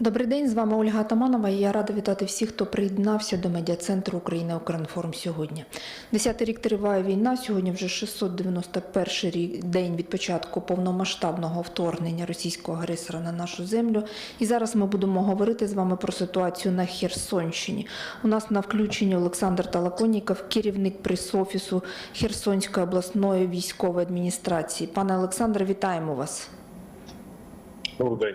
Добрий день, з вами Ольга Атаманова. Я рада вітати всіх, хто приєднався до медіа-центру Україна Укрінформ сьогодні. Десятий рік триває війна. Сьогодні вже 691 рік день від початку повномасштабного вторгнення російського агресора на нашу землю. І зараз ми будемо говорити з вами про ситуацію на Херсонщині. У нас на включенні Олександр Талаконіков, керівник прес-офісу Херсонської обласної військової адміністрації. Пане Олександре, вітаємо вас. Добрий день.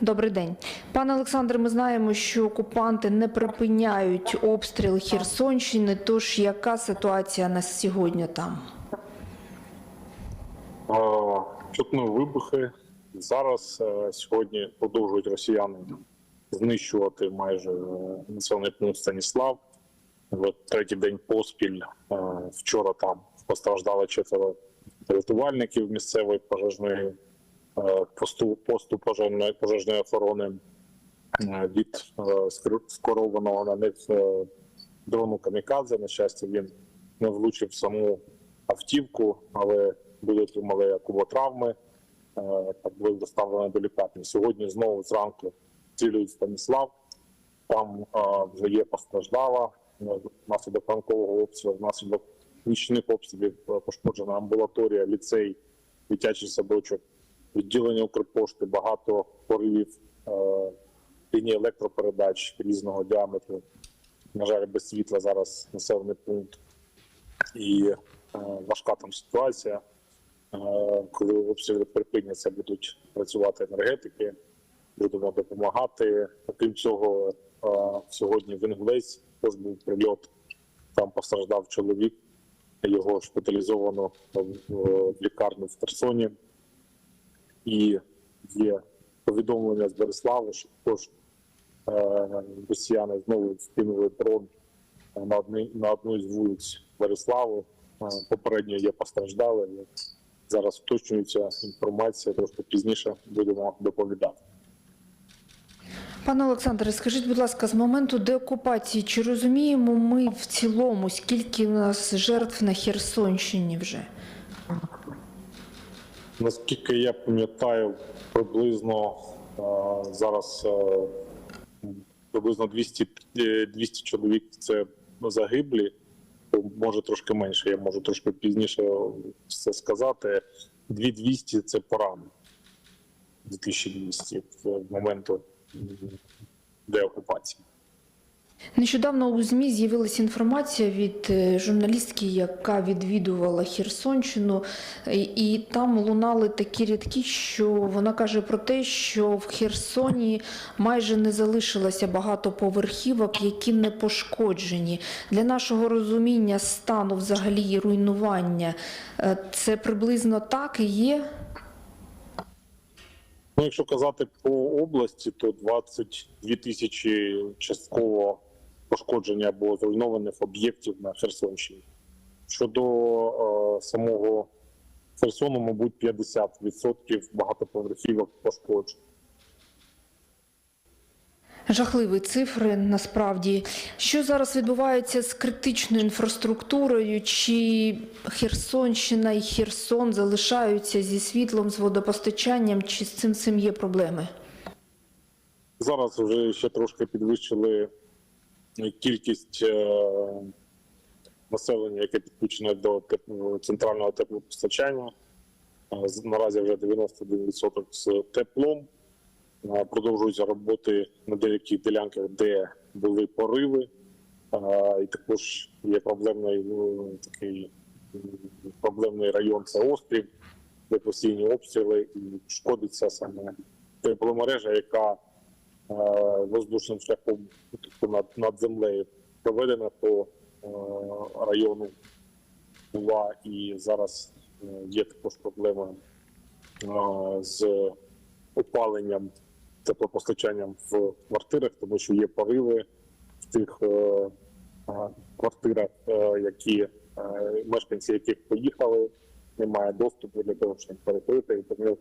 Добрий день, пане Олександре. Ми знаємо, що окупанти не припиняють обстріл Херсонщини. Тож яка ситуація на сьогодні там? Чутно вибухи. Зараз е, сьогодні продовжують росіяни знищувати майже е, населений пункт Станіслав. От третій день поспіль. е, Вчора там постраждало четверо рятувальників місцевої пожежної посту, посту пожежної, пожежної охорони е, від е, скерованого на них е, дрону камікадзе. На щастя, він не влучив саму автівку, але були отримали куботравми, е, так були доставлені до лікарні. Сьогодні знову зранку цілюють Станіслав. Там е, вже є постраждала е, внаслідок ранкового обстрілу, внаслідок нічних обстрілів е, пошкоджена амбулаторія, ліцей, дитячий садочок, відділення Укрпошти, багато поривів е, лінії електропередач різного діаметру. На жаль, без світла зараз населений пункт і е, важка там ситуація. Е, коли обстріли припиняться, будуть працювати енергетики, будемо допомагати. Окрім цього, сьогодні в Інгулець теж був прильот. Там постраждав чоловік, його шпиталізовано в лікарню в Херсоні. І є повідомлення з Береславу, що також е, росіяни знову скинули дрон на одні, на одну із вулиць Береславу. Е, Попередньо є постраждали. Зараз уточнюється інформація, трошки пізніше будемо доповідати. Пане Олександре, скажіть, будь ласка, з моменту деокупації, чи розуміємо ми в цілому, скільки у нас жертв на Херсонщині вже? Наскільки я пам'ятаю, приблизно е, зараз е, приблизно 200, е, 200 чоловік це загиблі, може трошки менше, я можу трошки пізніше все сказати. 2200 це поранені. 2200 в моменту деокупації. Нещодавно у ЗМІ з'явилася інформація від е, журналістки, яка відвідувала Херсонщину, і- там лунали такі рядки, що вона каже про те, що в Херсоні майже не залишилося багатоповерхівок, які не пошкоджені. Для нашого розуміння стану взагалі руйнування е, це приблизно так і є. Ну, якщо казати по області, то 22 тисячі частково пошкодження або зруйнованих об'єктів на Херсонщині. Щодо е, самого Херсону, мабуть, 50% багатоповерхівок пошкоджень. Жахливі цифри насправді. Що зараз відбувається з критичною інфраструктурою? Чи Херсонщина і Херсон залишаються зі світлом, з водопостачанням, чи з цим цим є проблеми? Зараз вже ще трошки підвищили кількість е, населення, яке підключене до центрального теплопостачання. Е, Наразі вже 91% з теплом. Е, Продовжуються роботи на деяких ділянках, де були пориви. І також є проблемний ну, такий проблемний район це острів, де постійні обстріли і шкодиться саме тепломережа, яка воздушним шляхом тобто над, над землею проведена по е, району була і зараз е, є також проблема е, з опаленням теплопостачанням в квартирах, тому що є пориви в тих е, е, квартирах, е, які е, мешканці яких поїхали, немає доступу для того, щоб перекрити, і тому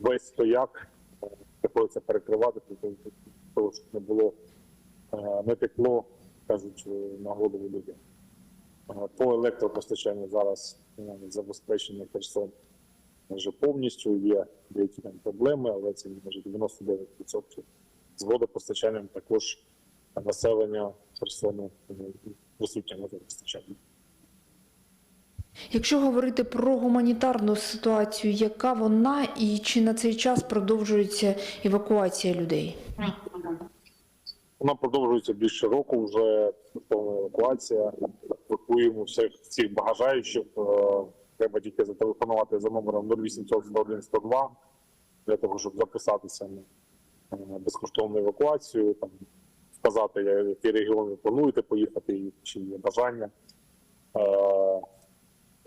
весь стояк е, приходиться перекривати, для того, щоб не було е, не текло, кажуть, на голову людям. Е, По електропостачанню зараз е, забезпечення Херсон вже повністю є деякі там проблеми, але це майже 99% з водопостачанням також населення Херсону присутнє водопостачання. Якщо говорити про гуманітарну ситуацію, яка вона і чи на цей час продовжується евакуація людей? Вона продовжується більше року. Вже повна евакуація. Евакуємо всіх всіх бажаючих. Е, Треба тільки зателефонувати за номером 0800 101 102 для того, щоб записатися на е, безкоштовну евакуацію. Там вказати, я- в який регіон ви плануєте поїхати, і чи є бажання.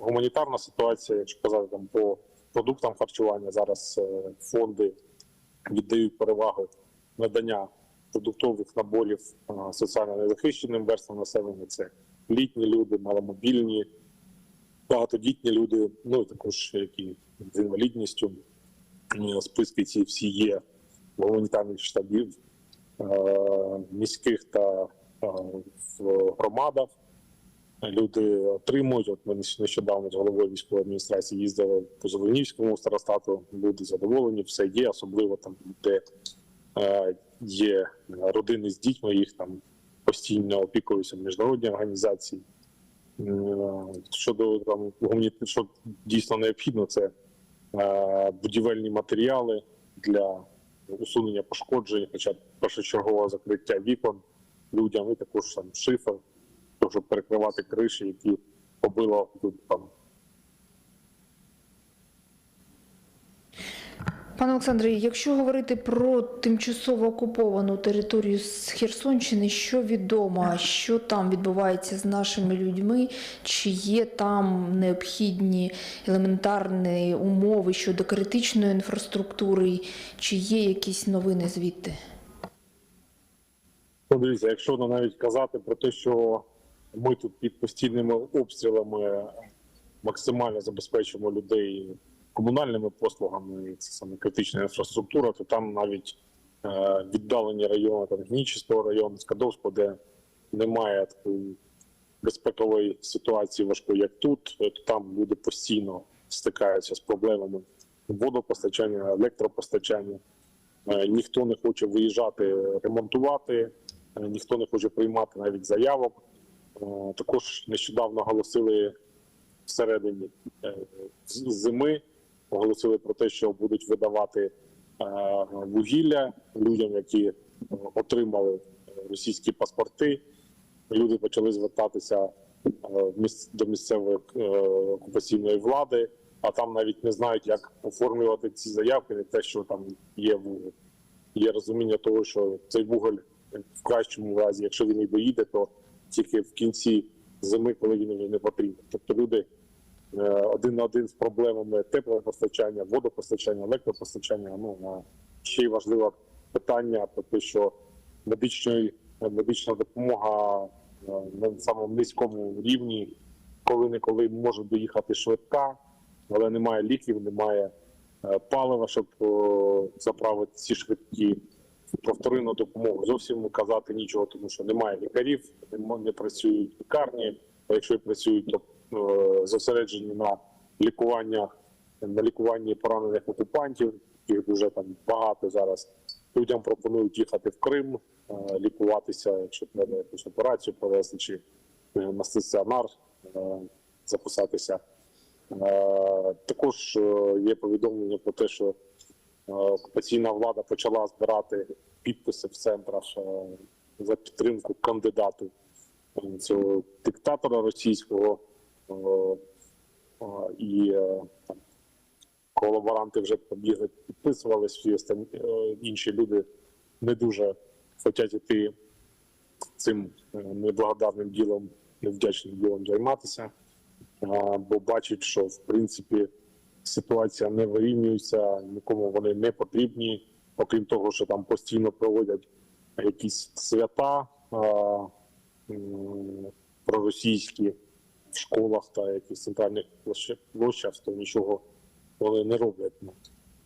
Е, Гуманітарна ситуація, якщо казати там по продуктам харчування, зараз е, фонди віддають перевагу надання продуктових наборів соціально незахищеним верствам населення. Це літні люди, маломобільні, багатодітні люди, ну і також які з інвалідністю. Списки ці всі є в гуманітарних штабів е, міських та е, в громадах. Люди отримують. От ми нещодавно з головою військової адміністрації їздили по Зеленівському старостату. Люди задоволені, все є, особливо там, де е, є родини з дітьми, їх там постійно опікуються міжнародні організації. Щодо там що дійсно необхідно, це е, будівельні матеріали для усунення пошкоджень, хоча першочергове закриття вікон людям, і також там шифер, тому щоб перекривати криші, які побило тут там Пане Олександре, якщо говорити про тимчасово окуповану територію з Херсонщини, що відомо, що там відбувається з нашими людьми, чи є там необхідні елементарні умови щодо критичної інфраструктури, чи є якісь новини звідти? Ну, дивіться, якщо ну, навіть казати про те, що ми тут під постійними обстрілами максимально забезпечуємо людей комунальними послугами, це саме критична інфраструктура, то там навіть е, віддалені райони, там Гнічистого району, Скадовського, де немає такої безпекової ситуації важкої, як тут, то там люди постійно стикаються з проблемами водопостачання, електропостачання. Е, Ніхто не хоче виїжджати ремонтувати, е, ніхто не хоче приймати навіть заявок. Е, Також нещодавно оголосили всередині е, зими, оголосили про те, що будуть видавати е, вугілля людям, які отримали російські паспорти. Люди почали звертатися до місцевої окупаційної влади, а там навіть не знають, як оформлювати ці заявки, не те, що там є вуголь. Є розуміння того, що цей вуголь в кращому разі, якщо він і доїде, то тільки в кінці зими, коли він вже не потрібен. Тобто люди е, один на один з проблемами теплопостачання, водопостачання, електропостачання. Ну ще й важливе питання про те, що медичної медична допомога е, на самому низькому рівні, коли неколи може доїхати швидка, але немає ліків, немає е, палива, щоб заправити ці швидкі. Про вторинну допомогу зовсім казати нічого, тому що немає лікарів, не працюють лікарні. А якщо і працюють, то е, зосереджені на лікування на лікуванні поранених окупантів, їх дуже там багато зараз. Людям пропонують їхати в Крим, е, лікуватися, якщо треба якусь операцію провести, чи е, на стаціонар записатися. Також є повідомлення про те, що окупаційна влада почала збирати підписи в центрах е, за підтримку кандидату е, цього диктатора російського. Е, І колаборанти вже побігли, е, інші люди не дуже хочуть іти цим неблагодарним ділом, невдячним ділом займатися, бо бачать, що в принципі ситуація не вирівнюється, нікому вони не потрібні, окрім того, що там постійно проводять якісь свята проросійські в школах та якихось центральних площах, то нічого вони не роблять на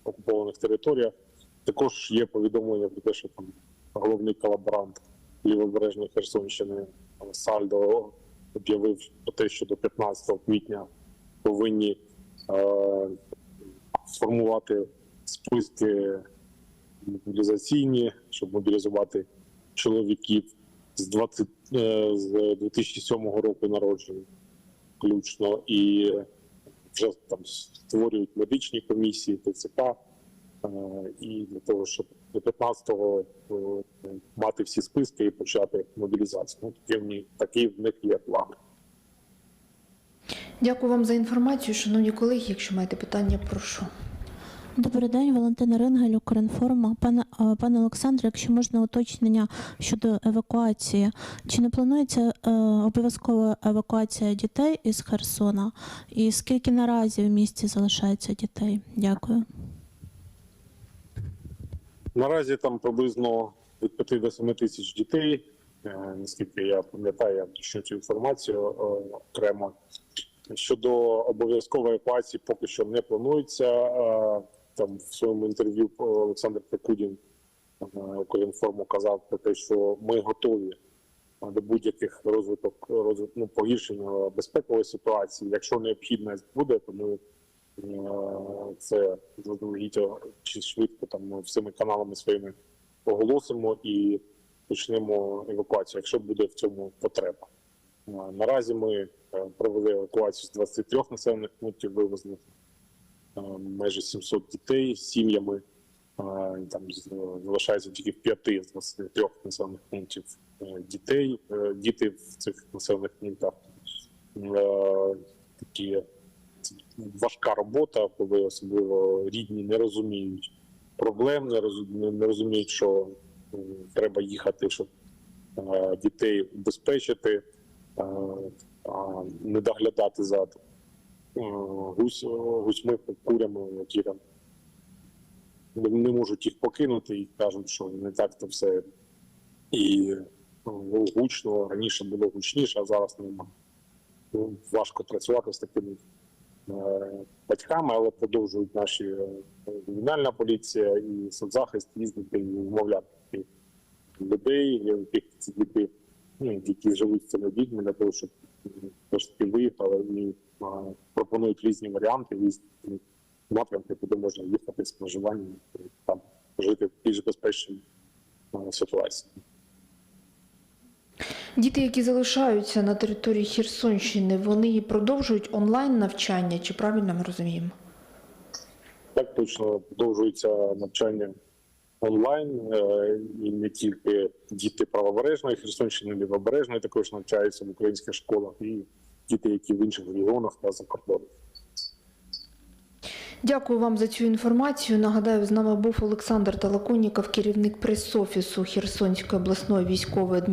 окупованих територіях. Також є повідомлення про те, що там головний колаборант лівобережної Херсонщини Сальдо об'явив про те, що до 15 квітня повинні е, сформувати списки мобілізаційні, щоб мобілізувати чоловіків з 20 е, з 2007 року народження, включно, і вже там створюють медичні комісії, ТЦК, е, і для того, щоб до 15-го е, мати всі списки і почати мобілізацію. Ну, такі в них, такі в них є плани. Дякую вам за інформацію, шановні колеги. Якщо маєте питання, прошу. Добрий день, Валентина Рингель, Укрінформа. Пане, пане Олександре, якщо можна уточнення щодо евакуації, чи не планується е, обов'язкова евакуація дітей із Херсона? І скільки наразі в місті залишається дітей? Дякую. Наразі там приблизно від 5 до 7 тисяч дітей. Е, Наскільки я пам'ятаю, я уточню цю інформацію е, окремо. Щодо обов'язкової евакуації поки що не планується. Е, Там в своєму інтерв'ю Олександр Прокудін е, Укрінформу казав про те, що ми готові до будь-яких розвиток розвиток, ну, погіршення безпекової ситуації. Якщо необхідність буде, то ми е, це заздалегідь чи швидко там всіми каналами своїми оголосимо і почнемо евакуацію, якщо буде в цьому потреба. Е, Наразі ми е, провели евакуацію з 23 населених пунктів, вивезли е, майже 700 дітей з сім'ями. Там залишається тільки в 5 з 23 населених пунктів е, дітей. Е, Діти в цих населених пунктах е, такі важка робота, коли особливо рідні не розуміють проблем, не розу- не- не розуміють, що треба їхати, щоб дітей убезпечити, а не доглядати за гусь, гусьми, курями, які там не можуть їх покинути і кажуть, що не так то все і ну, гучно. Раніше було гучніше, а зараз немає. Ну, важко працювати з такими е, батьками, але продовжують наші е, кримінальна поліція і соцзахист їздити і вмовляти людей, яких ці діти, ну, які живуть з цими дітьми, для того, щоб трошки виїхали і е, пропонують різні варіанти, різні напрямки, куди можна їхати з проживанням, там жити в більш безпечній ситуації. Діти, які залишаються на території Херсонщини, вони продовжують онлайн навчання, чи правильно ми розуміємо? Так точно продовжується навчання онлайн, е, і не тільки діти правобережної Херсонщини, лівобережної також навчаються в українських школах, і діти, які в інших регіонах та за кордоном. Дякую вам за цю інформацію. Нагадаю, з нами був Олександр Талаконіков, керівник прес-офісу Херсонської обласної військової адміністрації.